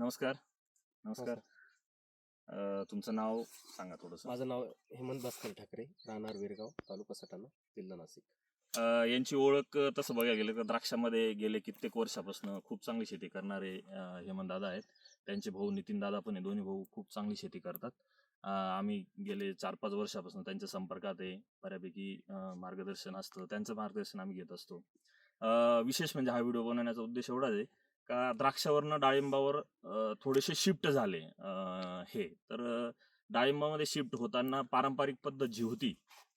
नमस्कार. नमस्कार. अं, तुमचं नाव सांगा थोडस. माझं नाव हेमंत भास्कर ठाकरे राहणार विरगाव तालुका सटाणा जिल्हा नाशिक. यांची ओळख अं, तसं बघायला गेलं तर द्राक्षामध्ये गेले कित्येक वर्षापासून खूप चांगली शेती करणारे अं, हेमंत दादा आहेत. त्यांचे भाऊ नितीन दादा पण आहे. दोन्ही भाऊ खूप चांगली शेती करतात. अं, आम्ही गेले चार पाच वर्षापासून त्यांच्या संपर्कात आहे. बऱ्यापैकी अं, मार्गदर्शन असतं. त्यांचं मार्गदर्शन आम्ही घेत असतो. अं, विशेष म्हणजे हा व्हिडिओ बनवण्याचा उद्देश एवढाच आहे का द्राक्षावरनं डाळिंबावर थोडेसे शिफ्ट झाले हे. तर डाळिंबामध्ये शिफ्ट होताना पारंपरिक पद्धत जी होती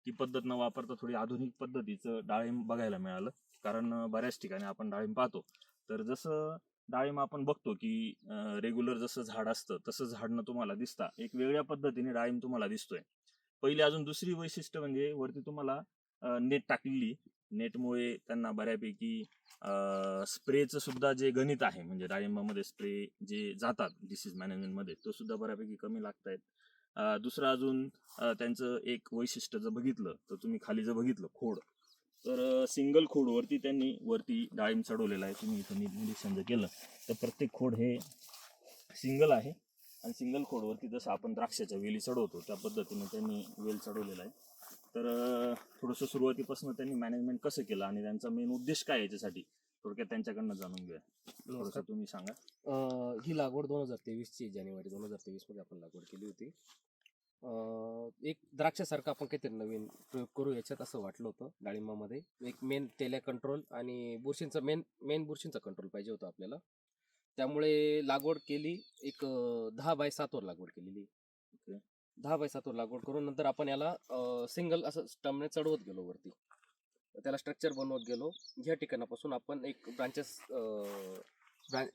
ती पद्धत न वापरता थोडी आधुनिक पद्धतीचं डाळिंब बघायला मिळालं. कारण बऱ्याच ठिकाणी आपण डाळिंब पाहतो. तर जसं डाळिंब आपण बघतो की रेग्युलर जसं झाड असतं तसं झाडनं तुम्हाला दिसता एक वेगळ्या पद्धतीने डाळिंब तुम्हाला दिसतोय. पहिली अजून दुसरी वैशिष्ट्य म्हणजे वरती तुम्हाला नेट टाकलेली नेटमुळे त्यांना बऱ्यापैकी स्प्रेचं सुद्धा जे गणित आहे म्हणजे डाळिंबामध्ये स्प्रे जे जातात डिसीज मॅनेजमेंटमध्ये तो सुद्धा बऱ्यापैकी कमी लागत आहेत दुसरं अजून त्यांचं एक वैशिष्ट्य जर बघितलं तर तुम्ही खाली जर बघितलं खोड तर सिंगल खोडवरती त्यांनी वरती डाळिंब चढवलेला आहे. तुम्ही इथं निरीक्षण जर केलं तर प्रत्येक खोड हे सिंगल आहे. आणि सिंगल खोडवरती जसं आपण द्राक्षाच्या वेली चढवतो त्या पद्धतीने त्यांनी वेल चढवलेला आहे. तर थोडंसं सुरुवातीपासून त्यांनी मॅनेजमेंट कसं केलं आणि त्यांचा मेन उद्देश काय याच्यासाठी? थोडक्यात त्यांच्याकडनं जाणून घेऊया. थोडंसं. तुम्ही सांगा. अं, ही लागवड दोन हजार तेवीसची जानेवारी दोन हजार तेवीसमध्ये आपण लागवड केली होती. अं, एक द्राक्षासारखं आपण काहीतरी नवीन प्रयोग करू याच्यात असं वाटलं होतं डाळिंबामध्ये. एक मेन तेल्या कंट्रोल आणि बुरशींचं मेन मेन बुरशींचा कंट्रोल पाहिजे होतं आपल्याला. त्यामुळे लागवड केली एक अं, दहा बाय सातवर लागवड केलेली. दहा बाय सातवर लागवड करून नंतर आपण याला सिंगल असं स्टमने चढवत गेलो वरती. त्याला स्ट्रक्चर बनवत गेलो. ह्या ठिकाणापासून आपण एक ब्रांचेस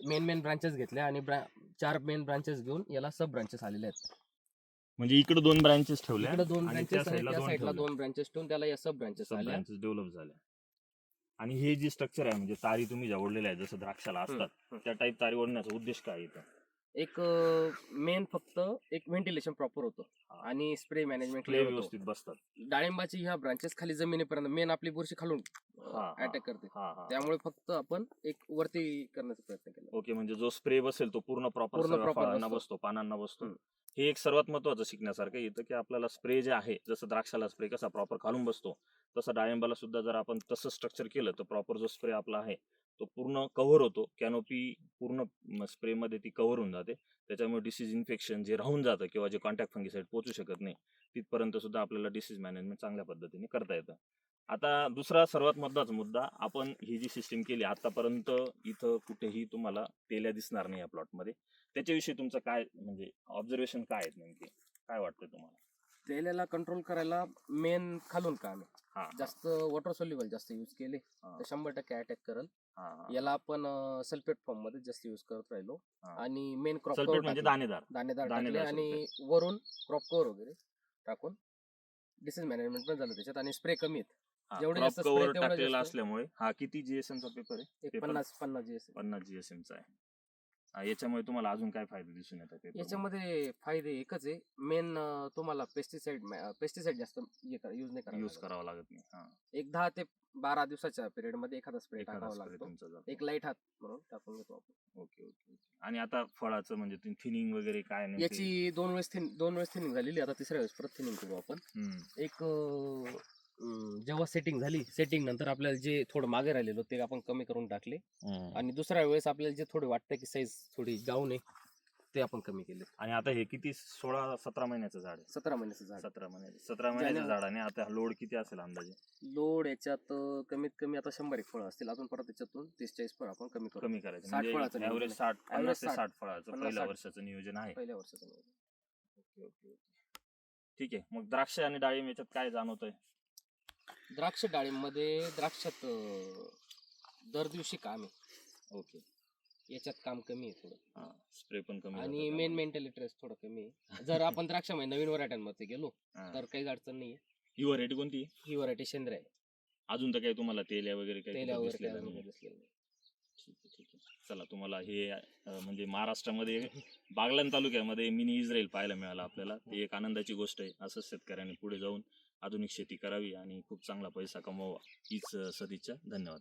मेन मेन ब्रांचेस घेतल्या आणि चार मेन ब्रांचेस घेऊन याला सब ब्रांचेस आलेले आहेत. म्हणजे इकडे दोन ब्रांचेस ठेवल्या इकडे दोन ब्रांचेस त्या साईडला दोन ब्रांचेस ठेवून त्याला या सब ब्रांचेस आल्या. ब्रांचेस डेव्हलप झाल्या. आणि हे जी स्ट्रक्चर आहे म्हणजे तारी तुम्ही ज्या ओढलेल्या आहेत जसं द्राक्षाला असतात. त्या टाईप तारी ओढण्याचा उद्देश काय आहे इथं? एक मेन फक्त एक व्हेंटिलेशन प्रॉपर होतं. आणि स्प्रे मॅनेजमेंट व्यवस्थित बसतात. डाळिंबाची ह्या ब्रांचेस खाली जमिनीपर्यंत मेन आपली बुरशी खालून. अटॅक करते. त्यामुळे फक्त आपण एक वरती करण्याचा प्रयत्न केला. ओके म्हणजे जो स्प्रे बसेल तो पूर्ण प्रॉपर फळांना बसतो. पानांना बसतो. हे एक सर्वात महत्वाचं शिकण्यासारखं येतं की आपल्याला स्प्रे जे आहे जसं द्राक्षाला स्प्रे कसा प्रॉपर खालून बसतो तसं डाळिंबाला सुद्धा जर आपण तसं स्ट्रक्चर केलं तर प्रॉपर जो स्प्रे आपला आहे तो पूर्ण कव्हर होतो. कॅनोपी पूर्ण स्प्रे मध्ये ती कव्हर होऊन जाते. त्याच्यामुळे डिसीज इन्फेक्शन जे राहून जातं किंवा जे कॉन्टॅक्ट फंगिसाईड पोहोचू शकत नाही तिथपर्यंत सुद्धा आपल्याला डिसीज मॅनेजमेंट चांगल्या पद्धतीने करता येतं. आता दुसरा सर्वात महत्त्वाचा मुद्दा आपण ही जी सिस्टीम केली आतापर्यंत इथं कुठेही तुम्हाला तेल्या दिसणार नाही या प्लॉटमध्ये. त्याच्याविषयी तुमचं काय म्हणजे ऑब्झर्वेशन काय आहेत नेमके? काय वाटतं तुम्हाला? तेल्याला कंट्रोल करायला मेन खालून काम आहे हा जास्त वॉटर सोल्युबल जास्त यूज केले तर शंभर टक्के अटॅक करल. याला आपण सल्फेट फॉर्ममध्ये जास्त यूज करत राहिलो. आणि मेन क्रॉप सल्फेट म्हणजे दाणेदार. दाणेदार टाकले आणि वरून क्रॉप कव्हर वगैरे टाकून डिसीज मॅनेजमेंट पण झालं त्याच्यात आणि स्प्रे कमी आहेत. जेवढे जास्त तेवढं. असल्यामुळे हा किती जीएसएम चा पेपर आहे? पन्नास पन्नास जी पन्नास जीएसएम चा आहे. याच्यामुळे तुम्हाला अजून काय फायदे दिसून येतात? याच्यामध्ये फायदे एकच आहे मेन तुम्हाला पेस्टिसाइड पेस्टिसाइड जास्त यूज नाही यूज करा करावा लागत नाही हा एक दहा ते बारा दिवसाच्या पिरियडमध्ये एखादा स्प्रे एखादा टाकावा spray लागतो तुमचा जातो. एक लाइट हात म्हणून टाकून घेतो आपण ओके ओके ओके. आणि आता फळाचं म्हणजे थिनिंग वगैरे काय नेमके? याची दोन वेळेस थिन दोन वेळेस थिनिंग झालेली आता तिसऱ्या वेळेस परत थिनिंग करू आपण हम्म. एक अं, जेव्हा सेटिंग झाली सेटिंग नंतर आपल्याला जे थोडं मागे राहिलेलं ते आपण कमी करून टाकले. आणि दुसऱ्या वेळेस आपल्याला जे थोडे वाटतं की साईज थोडी डाऊन आहे ते आपण कमी केले. आणि आता हे किती सोळा सतरा महिन्याचं झाड आहे. सतरा महिन्याचं झाड सतरा महिन्याचं सतरा महिन्याच्या जानेवारी- झाडाने आता लोड किती असेल अंदाजे? लोड याच्यात कमीत कमी आता शंभर एक फळं असतील. अजून परत त्याच्यातून तीस चाळीस फळ आपण कमी करू. कमी करायचं. साठ फळाचं म्हणजे ऍव्हरेज नियोजन साठ पन्नास ते साठ. फळाचं पहिल्या. वर्षाचं नियोजन आहे. पहिल्या वर्षाचं नियोजन. Okay okay okay. ठीक आहे. मग द्राक्ष आणि डाळिंब याच्यात काय जाणवतंय? द्राक्ष डाळिंबमध्ये द्राक्षात अं, दर दिवशी काम आहे. ओके. याच्यात काम कमी आहे थोडं. स्प्रे पण कमी आणि मेन. मेंटॅलिटी थोडं कमी आहे. जर आपण द्राक्षामध्ये नवीन व्हरायट्यांमध्ये गेलो हा. तर काहीच अडचण नाही ही व्हरायटी कोणती? ही व्हरायटी शेंद्र आहे. अजून तर काही तुम्हाला तेल्या वगैरे काही तेल्या वगैरे काही दिसलेलं नाहीये. नाही. ठीक आहे ठीक आहे. चला तुम्हाला हे अं, म्हणजे महाराष्ट्रामध्ये बागलान तालुक्यामध्ये मिनी इस्रायल पाहायला मिळालं आपल्याला. ती एक आनंदाची गोष्ट आहे. असंच शेतकऱ्यांनी पुढे जाऊन आधुनिक शेती करावी आणि खूप चांगला पैसा कमवावा हीच सदिच्छा. धन्यवाद.